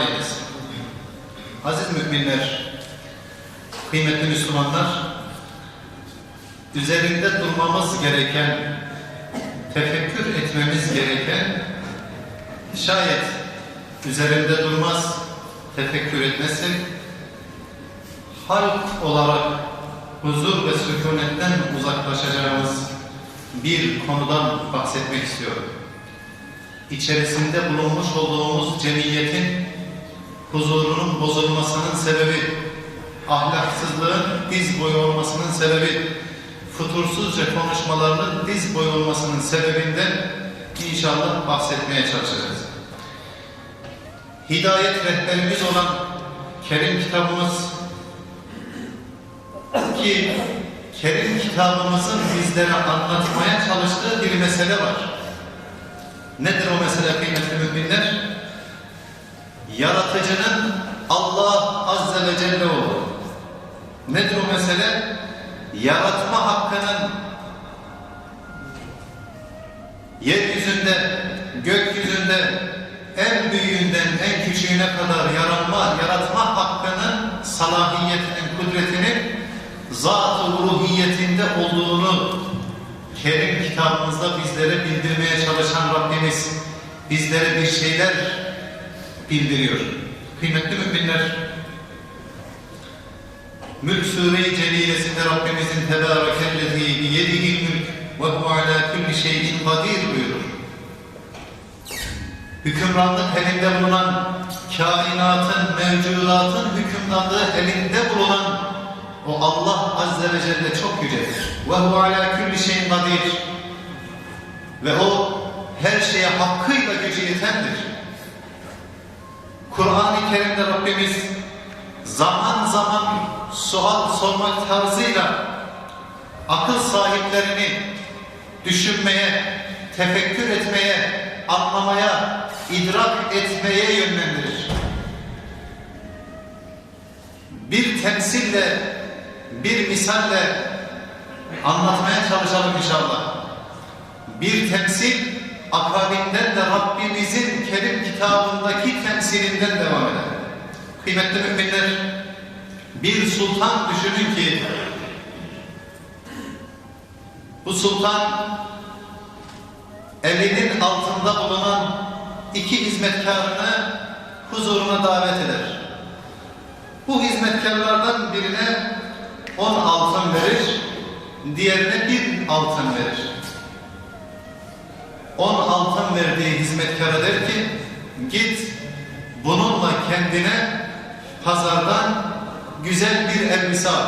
eylesin. Aziz müminler, kıymetli Müslümanlar, üzerinde durmamız gereken, tefekkür etmemiz gereken, şayet üzerinde durmaz, tefekkür etmezsek, halk olarak huzur ve sükunetten uzaklaşacağımız bir konudan bahsetmek istiyorum. İçerisinde bulunmuş olduğumuz cemiyetin huzurunun bozulmasının sebebi, ahlaksızlığın diz boyu olmasının sebebi, futursuzca konuşmalarının diz boyu olmasının sebebinden inşallah bahsetmeye çalışacağız. Hidayet rehberimiz olan Kerim kitabımız ki Kerim kitabımızın bizlere anlatmaya çalıştığı bir mesele var. Nedir o mesele kıymetli müminler? Yaratıcının Allah Azze ve Celle olduğu. Nedir o mesele? Yaratma hakkının yeryüzünde, gökyüzünde en büyüğünden en küçüğüne kadar yaratma, yaratma hakkının salahiyetinin, kudretinin zat-ı uluhiyetinde olduğunu Kerim kitabımızda bizlere bildirmeye çalışan Rabbimiz bizlere bir şeyler bildiriyor. Kıymetli müminler, Mülk Sure-i Celilesinde Rabbimizin Tebârekellezî biyedihil mülk ve hu alâ kulli şeyin kadir buyurur. Hükümranlık elinde bulunan kainatın, mevcudatın hükümranlığı elinde bulunan o Allah Azze ve Celle çok yücedir. Ve hu alâ kulli şeyin kadir. Ve o her şeye hakkıyla gücü yetendir. Kur'an-ı Kerim'de Rabbimiz zaman zaman sual sormak tarzıyla akıl sahiplerini düşünmeye, tefekkür etmeye, anlamaya, idrak etmeye yönlendirir. Bir temsille, bir misalle anlatmaya çalışalım inşallah. Bir temsil akabinden de Rabbimizin Kerim kitabındaki temsilinden devam eder. Kıymetli müminler, bir sultan düşünün ki bu sultan elinin altında bulunan iki hizmetkarını huzuruna davet eder. Bu hizmetkarlardan birine on altın verir, diğerine bir altın verir. On altın verdiği hizmetkara der ki, git bununla kendine pazardan güzel bir elbise al.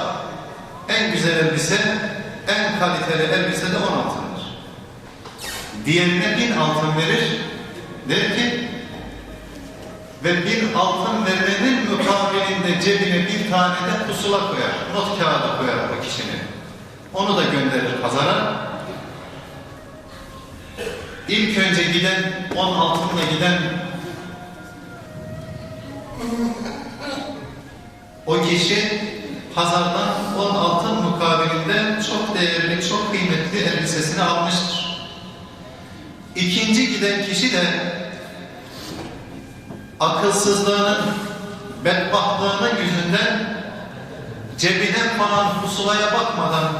En güzel elbise, en kaliteli elbise de on altındır. Diğerine bin altın verir, der ki, ve bir altın vermenin mukabilinde cebine bir tane de pusula koyar, not kağıdı koyar o kişinin. Onu da gönderir pazara. İlk önce giden, on altınla giden o kişi pazardan on altın mukabilinde çok değerli, çok kıymetli elbisesini almıştır. İkinci giden kişi de akılsızlığının, bedbahtlığının yüzünden cebine konan pusulaya bakmadan,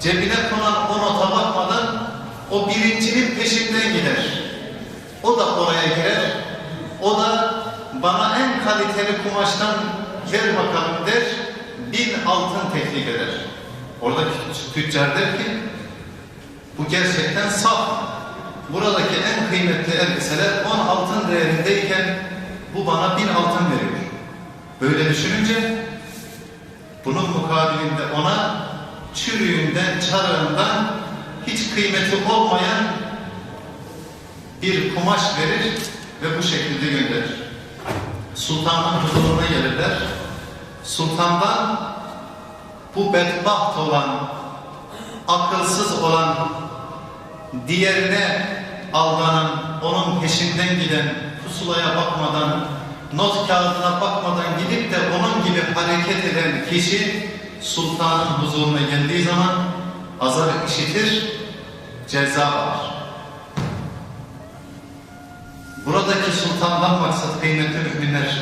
cebine konan o nota bakmadan o birincinin peşinden gider. O da oraya girer. O da bana en kaliteli kumaştan ver bakalım der. Bin altın teklif eder. Oradaki tüccar der ki bu gerçekten saf. Buradaki en kıymetli elbiseler on altın değerindeyken bu bana bin altın veriyor. Böyle düşününce bunun mukabilinde ona çürüğünden, çarığından hiç kıymeti olmayan bir kumaş verir ve bu şekilde gönderir. Sultanın huzuruna gelirler. Sultandan bu bedbaht olan, akılsız olan, diğerine aldanan, onun peşinden giden, pusulaya bakmadan, not kağıdına bakmadan gidip de onun gibi hareket eden kişi sultanın huzuruna geldiği zaman azar işitir, ceza var. Buradaki sultandan maksat kıymetli müminler.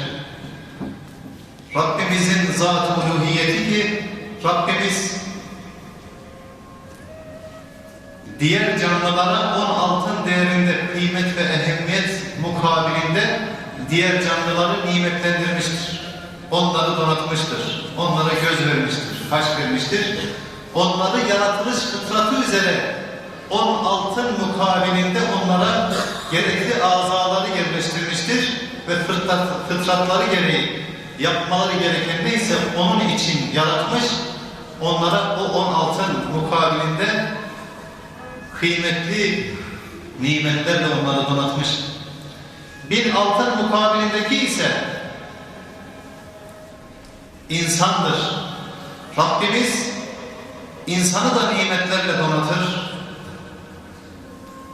Rabbimizin zat-ı uluhiyeti ki Rabbimiz diğer canlılara on altın değerinde kıymet ve ehemmiyet mukabilinde diğer canlıları nimetlendirmiştir. Onları donatmıştır. Onlara göz vermiştir, kaş vermiştir. Onları yaratılış fıtratı üzere on altın mukabilinde onlara gerekli azaları yerleştirmiştir ve fıtrat, fıtratları gereği yapmaları gereken neyse onun için yaratmış, onlara o on altın mukabilinde kıymetli nimetlerle onları donatmış. Bir altın mukabilindeki ise insandır. Rabbimiz insanı da nimetlerle donatır,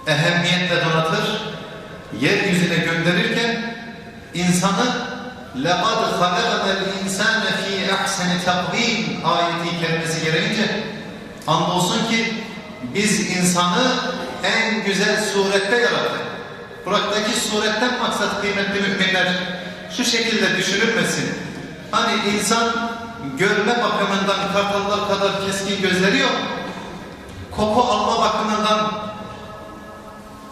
ehemmiyetle donatır, yeryüzüne gönderirken insanı لَقَدْ خَلَقَنَا الْاِنْسَانَ ف۪ي اَحْسَنِ تَقْو۪يمٍ ayeti kelimesi gereğince andolsun ki biz insanı en güzel surette yarattık. Buradaki suretten maksat kıymetli müminler şu şekilde düşünülmesin. Hani insan görme bakımından kartallar kadar keskin gözleri yok. Koku alma bakımından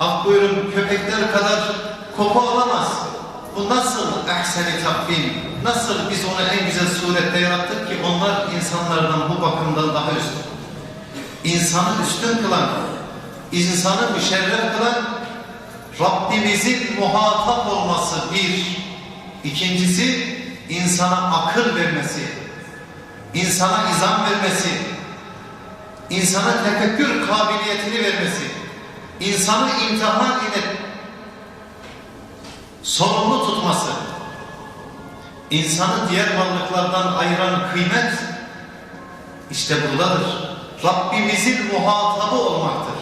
ah buyurun köpekler kadar koku alamaz. Bu nasıl ehseni takvim? Nasıl biz onu en güzel surette yarattık ki onlar insanlardan bu bakımdan daha üstün? İnsanı üstün kılan, insanı müşerref kılan Rabbimizin muhatap olması bir. İkincisi insana akıl vermesi, insana izan vermesi, insana tefekkür kabiliyetini vermesi, insanı imtihan ile sorumlu tutması, insanı diğer varlıklardan ayıran kıymet işte buradadır. Rabbimizin muhatabı olmaktır.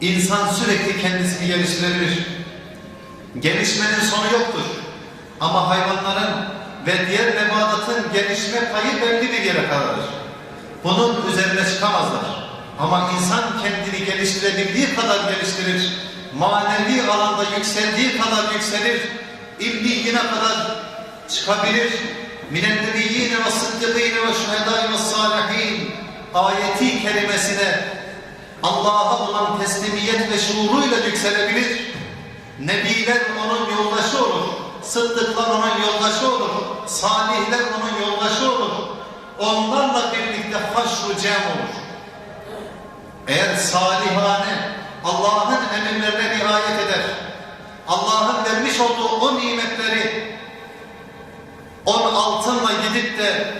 İnsan sürekli kendisini geliştirebilir. Gelişmenin sonu yoktur. Ama hayvanların ve diğer nebatatın gelişme payı belli bir yere kadardır. Bunun üzerine çıkamazlar. Ama insan kendini geliştirebildiği kadar geliştirir. Manevi alanda yükseldiği kadar yükselir. İlmiyine kadar çıkabilir. Minennebiyyine ve sıddıkîne ve şühedâi ve sâlihîn ayeti kelimesine Allah'a olan teslimiyet ve şuuruyla yükselebilir. Nebiler onun yoldaşı olur. Sıddıklar onun yoldaşı olur. Salihler onun yoldaşı olur. Onlarla birlikte haşru cem olur. Eğer salihane Allah'ın emirlerine riayet eder, Allah'ın vermiş olduğu o nimetleri on altınla gidip de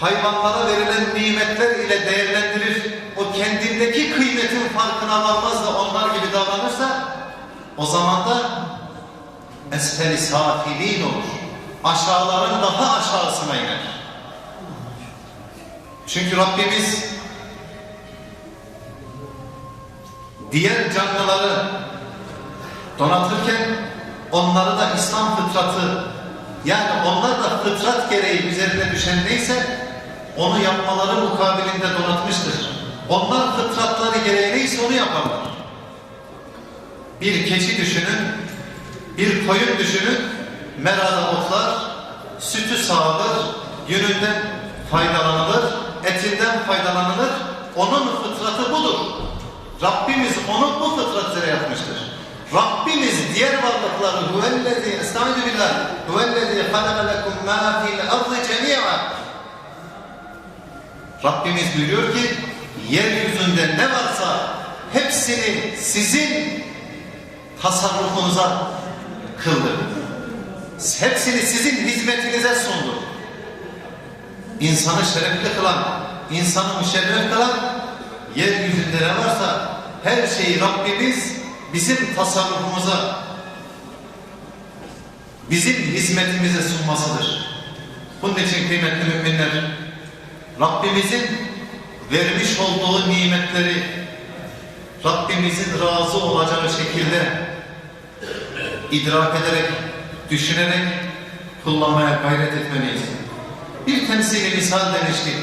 hayvanlara verilen nimetler ile değerlendirir, o kendindeki kıymetin farkına varmaz da onlar gibi davranırsa, o zaman da esfel-i safilin olur. Aşağıların daha aşağısına iner. Çünkü Rabbimiz diğer canlıları donatırken onları da İslam fıtratı yani onlar da fıtrat gereği üzerine düşen neyse onu yapmaları mukabilinde donatmıştır. Onlar fıtratları gereği neyse onu yaparlar. Bir keçi düşünün, bir koyun düşünün, merada otlar, sütü sağılır, yününden faydalanılır, etinden faydalanılır. Onun fıtratı budur. Rabbimiz onu bu fıtrat üzere yapmıştır. Rabbimiz diğer varlıkları huvellezî estaizu billah huvellezî halaka lekum mâ fil ardı cemî'a Rabbimiz buyuruyor ki yeryüzünde ne varsa hepsini sizin tasarrufunuza kıldı. Hepsini sizin hizmetinize sundu. İnsanı şerefli kılan, insanı müşerref kılan yeryüzünde ne varsa her şeyi Rabbimiz bizim tasarrufumuza, bizim hizmetimize sunmasıdır. Bunun için kıymetli müminler, Rabbimizin vermiş olduğu nimetleri Rabbimizin razı olacağı şekilde idrak ederek, düşünerek kullanmaya gayret etmeliyiz. Bir temsili misal demiştik.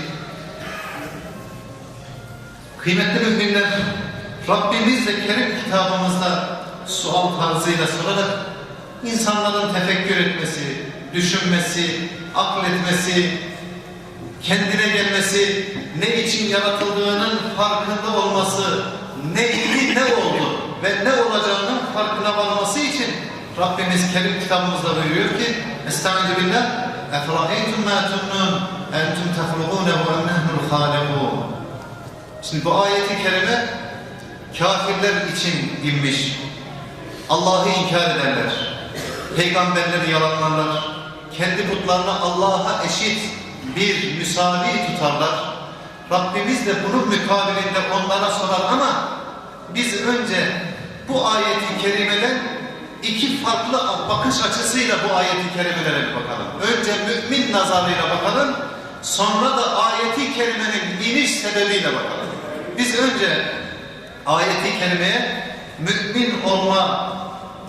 Kıymetli müminler, Rabbimiz de Kerim kitabımızda sual tarzıyla sorarak insanların tefekkür etmesi, düşünmesi, akletmesi, kendine gelmesi, ne için yaratıldığının farkında olması, neydi ne oldu ve ne olacağının farkına varması için Rabbimiz Kerim kitabımızda buyuruyor ki Estaizu billah Efra'eytum ma tumnun entum tefluğunehu em nehnul hâlekûn Şimdi bu ayeti kerime kafirler için inmiş. Allah'ı inkar ederler. Peygamberleri yalanlarlar. Kendi putlarını Allah'a eşit bir müsavi tutarlar. Rabbimiz de bunun mukabilinde onlara sorar ama biz önce bu ayeti kerimeden iki farklı bakış açısıyla bu ayeti kerimelere bakalım. Önce mümin nazarıyla bakalım, sonra da ayeti kerimenin iniş sebebiyle bakalım. Biz önce ayeti kerimeye mümin olma,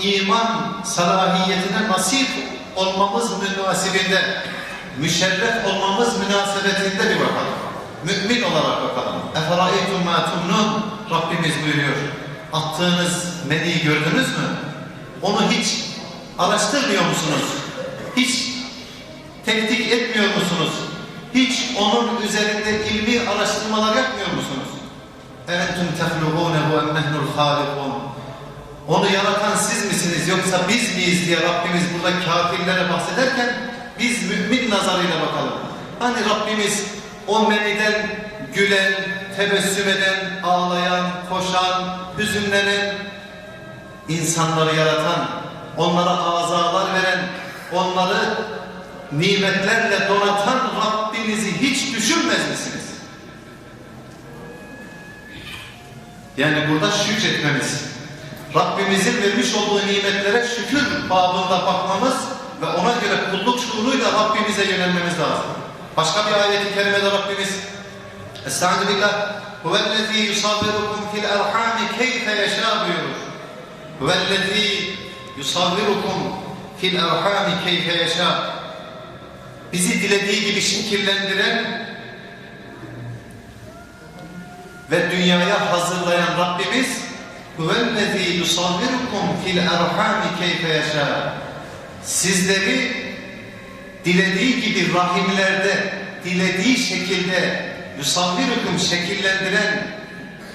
iman salahiyetine nasip olmamız münasibinde, müşerref olmamız münasebetinde bir bakalım. Mümin olarak bakalım. Eferaytum ma tumnun Rabbimiz buyuruyor. Attığınız meniyi gördünüz mü? Onu hiç araştırmıyor musunuz? Hiç tetkik etmiyor musunuz? Hiç onun üzerinde ilmi araştırmalar yapmıyor musunuz? Tehluğunehu em nehnul halikun. Onu yaratan siz misiniz yoksa biz miyiz diye Rabbimiz burada kafirlere bahsederken biz mümin nazarıyla bakalım. Hani Rabbimiz o meniden gülen, tebessüm eden, ağlayan, koşan, hüzünlenen, insanları yaratan, onlara azalar veren, onları nimetlerle donatan Rabbinizi hiç düşünmez misiniz? Yani burada şükretmemiz, Rabbimizin vermiş olduğu nimetlere şükür babında bakmamız ve ona göre kulluk şuuruyla Rabbimize yönelmemiz lazım. Başka bir ayet-i kerimede Rabbimiz Estaizu billah Huvellezî yusavvirukum fil erhami keyfe yeşâ buyurur. Huvellezî yusavvirukum fil erhami keyfe yeşâ Bizi dilediği gibi şekillendiren ve dünyaya hazırlayan Rabbimiz huvellezî yusavvirukum fil erhami keyfe yeşâ Sizleri dilediği gibi rahimlerde, dilediği şekilde yusavvirukum şekillendiren,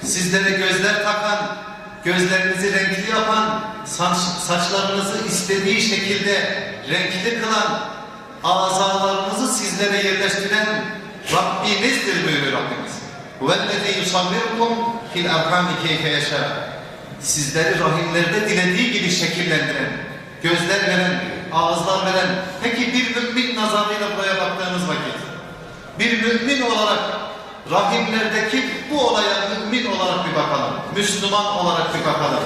sizlere gözler takan, gözlerinizi renkli yapan, saç, saçlarınızı istediği şekilde renkli kılan, azalarınızı sizlere yerleştiren Rabbinizdir buyuruyor Rabbimiz. وَالَّذِي يُصَوِّرُكُمْ فِي الْاَرْحَامِ كَيْفَ يَشَاءُ Sizleri rahimlerde dilediği gibi şekillendiren, gözler veren, ağızlar veren, peki bir mümin nazarıyla buraya baktığımız vakit, bir mümin olarak rahimlerdeki bu olaya mümin olarak bir bakalım, Müslüman olarak bir bakalım.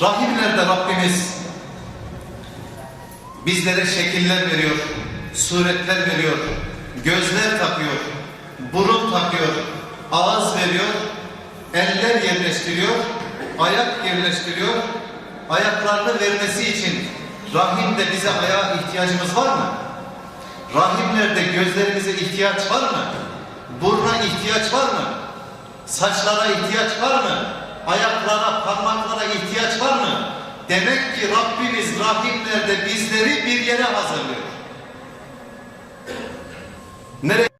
Rahimlerde Rabbimiz bizlere şekiller veriyor, suretler veriyor, gözler takıyor, burun takıyor, ağız veriyor, eller yerleştiriyor, ayak yerleştiriyor. Ayaklarını vermesi için rahimde bize ayağa ihtiyacımız var mı? Rahimlerde gözlerimize ihtiyaç var mı? Buruna ihtiyaç var mı? Saçlara ihtiyaç var mı? Ayaklara, parmaklara ihtiyaç var mı? Demek ki Rabbimiz rahimlerde bizleri bir yere hazırlıyor. Nereye?